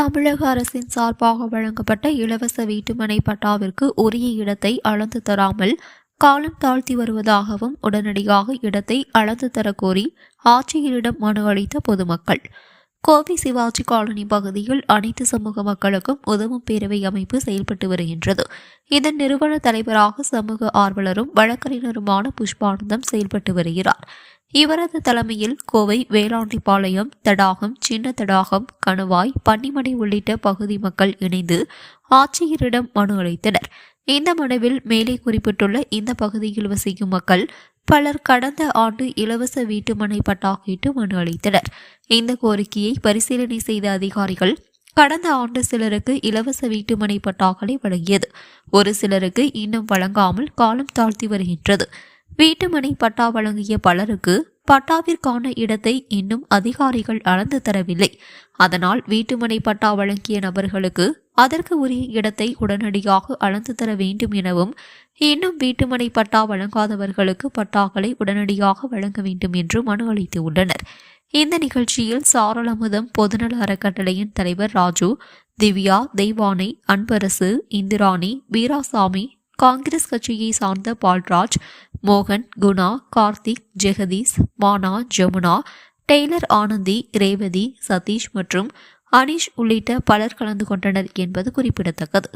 தமிழக அரசின் சார்பாக வழங்கப்பட்ட இலவச வீட்டுமனை பட்டாவிற்கு உரிய இடத்தை அளந்து தராமல் காலம் தாழ்த்தி வருவதாகவும் உடனடியாக இடத்தை அளந்து தரக்கோரி ஆட்சியரிடம் மனு அளித்த பொதுமக்கள். கோவை சிவாஜி காலனி பகுதியில் அனைத்து சமூக மக்களுக்கும் உதவும் பேரவை அமைப்பு செயல்பட்டு வருகின்றது. இதன் நிறுவன தலைவராக சமூக ஆர்வலரும் வழக்கறிஞருமான புஷ்பானந்தம் செயல்பட்டு வருகிறார். இவரது தலைமையில் கோவை வேளாண்டிப்பாளையம் தடாகம் சின்ன தடாகம் கணுவாய் பன்னிமடை உள்ளிட்ட பகுதி மக்கள் இணைந்து ஆட்சியரிடம் மனு அளித்தனர். இந்த மனுவில் மேலே குறிப்பிட்டுள்ள இந்த பகுதியில் வசிக்கும் மக்கள் பலர் கடந்த ஆண்டு இலவச வீட்டுமனை பட்டா கேட்டு மனு அளித்தனர். இந்த கோரிக்கையை பரிசீலனை செய்த அதிகாரிகள் கடந்த ஆண்டு சிலருக்கு இலவச வீட்டுமனை பட்டாக்களை வழங்கியது. ஒரு சிலருக்கு இன்னும் வழங்காமல் காலம் தாழ்த்தி வருகின்றது. வீட்டுமனை பட்டா வழங்கிய பலருக்கு பட்டாவிற்கான இடத்தை இன்னும் அதிகாரிகள் அளந்து தரவில்லை. அதனால் வீட்டுமனை பட்டா வழங்கிய நபர்களுக்கு அதற்கு உரிய இடத்தை உடனடியாக அளந்து தர வேண்டும் எனவும் இன்னும் வீட்டுமனை பட்டா வழங்காதவர்களுக்கு பட்டாக்களை உடனடியாக வழங்க வேண்டும் என்று மனு அளித்துள்ளனர். இந்த நிகழ்ச்சியில் சாரளமுதம் பொதுநல அறக்கட்டளையின் தலைவர் ராஜு திவ்யா தெய்வானை அன்பரசு இந்திராணி வீராசாமி காங்கிரஸ் கட்சியை சார்ந்த பால்ராஜ் மோகன் குணா கார்த்திக் ஜெகதீஷ் மானா ஜமுனா டெய்லர் ஆனந்தி ரேவதி சதீஷ் மற்றும் அனீஷ் உள்ளிட்ட பலர் கலந்து கொண்டனர் என்பது குறிப்பிடத்தக்கது.